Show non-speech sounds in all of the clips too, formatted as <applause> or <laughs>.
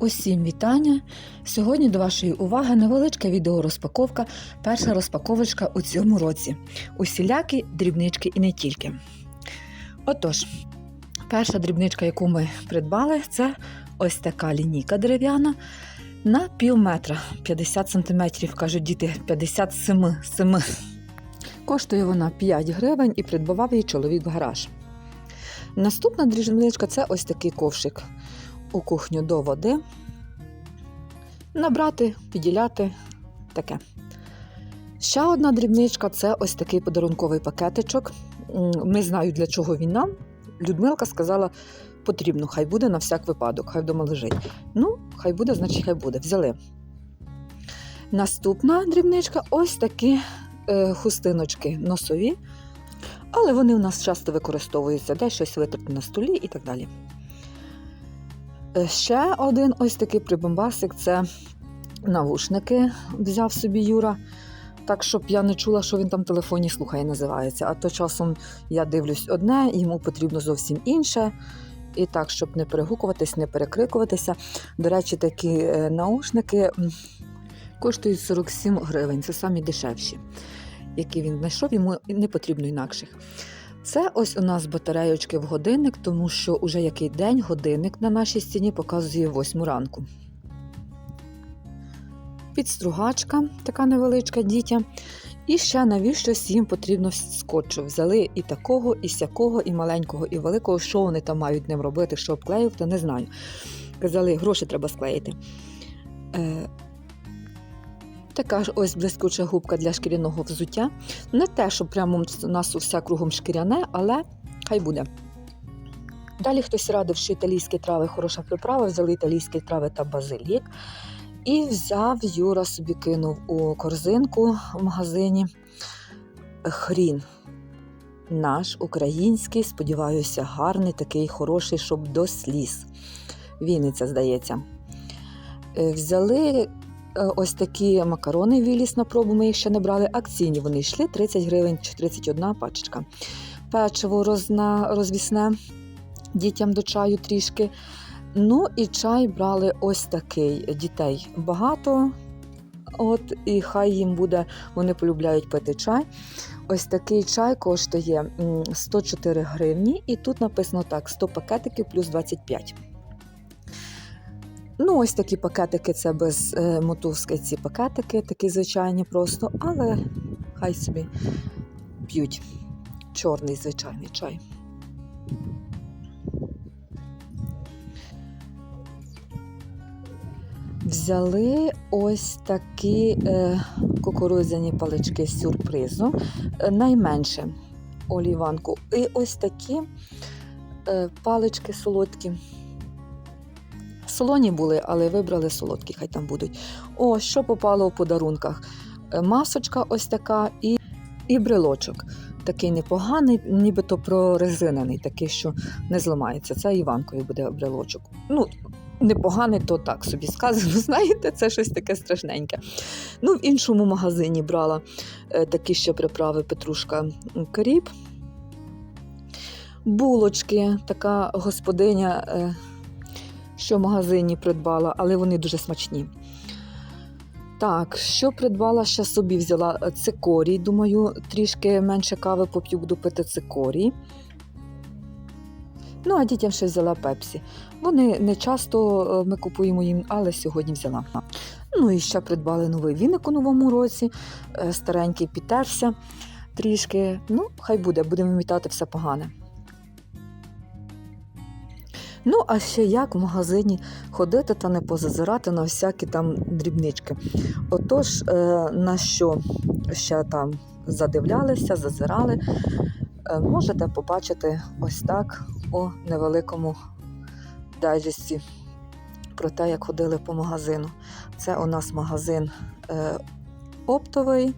Усім вітання! Сьогодні до вашої уваги невеличка відеорозпаковка, перша розпаковочка у цьому році. Усілякі дрібнички і не тільки. Отож, перша дрібничка, яку ми придбали, це ось така лінійка дерев'яна на пів метра 50 см, кажуть діти 57 7. Коштує вона 5 гривень і придбавав її чоловік в гараж. Наступна дрібничка це ось такий ковшик у кухню до води. Набрати, піділяти таке. Ще одна дрібничка це ось такий подарунковий пакетичок. Не знаю, для чого він нам. Людмилка сказала, потрібно, хай буде на всяк випадок, хай вдома лежить. Ну, хай буде, значить, хай буде. Взяли. Наступна дрібничка ось такі е, хустиночки носові, але вони у нас часто використовуються, де щось витерти на столі і так далі. Е, Ще один ось такий прибамбасик це навушники взяв собі Юра. Так, щоб я не чула, що він там в телефоні слухає, називається. А то часом я дивлюсь одне, йому потрібно зовсім інше. І так, щоб не перегукуватись, не перекрикуватися. До речі, такі е, наушники коштують 47 гривень. Це самі дешевші, які він знайшов, йому не потрібно інакших. Це ось у нас батарейочки в годинник, тому що уже який день годинник на нашій стіні показує 8 ранку. Підстругачка, така невеличка дітям. І ще навіщось їм потрібно скотчу. Взяли і такого, і сякого, і маленького, і великого. Що вони там мають ним робити, що обклеювати, не знаю. Казали, гроші треба склеїти. Е, Така ж ось блискуча губка для шкіряного взуття. Не те, що прямо у нас усе кругом шкіряне, але хай буде. Далі хтось радив, що італійські трави хороша приправа, взяли італійські трави та базилік. І взяв Юра собі кинув у корзинку в магазині хрін. Наш український, сподіваюся, гарний, такий хороший, щоб до сліз. Вінниця, здається. Е, Взяли ось такі макарони Віліс на пробу, ми їх ще не брали. Акційні вони йшли 30 гривень чи 31 пачечка. Печиво розна, розвісне дітям до чаю трішки. Ну і чай брали ось такий. Дітей багато. От, і хай їм буде, вони полюбляють пити чай. Ось такий чай коштує 104 гривні, і тут написано так: 100 пакетиків плюс 25. Ну, ось такі пакетики це без е, мотузки, ці пакетики, такі звичайні просто, але хай собі п'ють чорний звичайний чай. Взяли ось такі е, кукурудзяні палички з сюрпризу, е, найменше оліванку. І ось такі е, палички солодкі. Солоні були, але вибрали солодкі, хай там будуть. О, що попало у подарунках? Е, Масочка ось така і, і брелочок. Такий непоганий, нібито прорезинений, такий, що не зламається. Це Іванкові буде брелочок. Ну, непоганий, то так собі сказано, <laughs> знаєте, це щось таке страшненьке. Ну, в іншому магазині брала е, такі ще приправи Петрушка Каріб. Булочки, така господиня. Що в магазині придбала, але вони дуже смачні. Так, що придбала ще собі взяла Е, цикорій. Думаю, трішки менше кави поп'ю, буду пити цикорій. Ну, а дітям ще взяла пепсі. Вони не часто е, ми купуємо їм, але сьогодні взяла. Ну і ще придбали новий віник у новому році. Е, Старенький підтерся трішки. Ну, хай буде, будемо вмітати все погане. Ну, а ще як в магазині ходити та не позазирати на всякі там дрібнички. Отож, е, на що ще там задивлялися, зазирали, е, можете побачити ось так у невеликому дайджесті про те, як ходили по магазину. Це у нас магазин е, оптовий,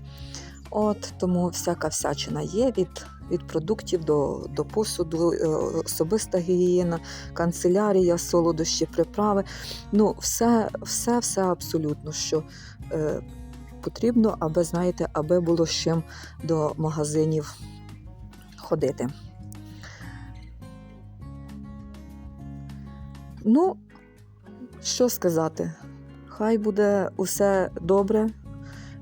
от, тому всяка всячина є від від продуктів до, до посуду, е, особиста гігієна, канцелярія, солодощі, приправи. Ну, все, все, все абсолютно, що е, потрібно, аби, знаєте, аби було з чим до магазинів ходити. Ну, Що сказати? Хай буде усе добре,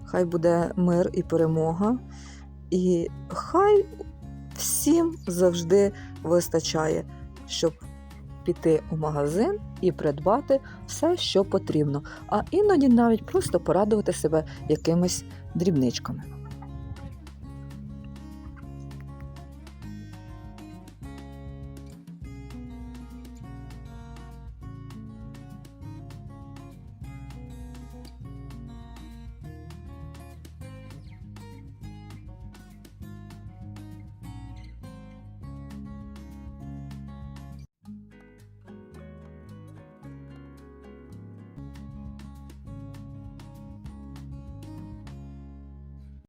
хай буде мир і перемога, і хай всім завжди вистачає, щоб піти у магазин і придбати все, що потрібно, а іноді навіть просто порадувати себе якимись дрібничками.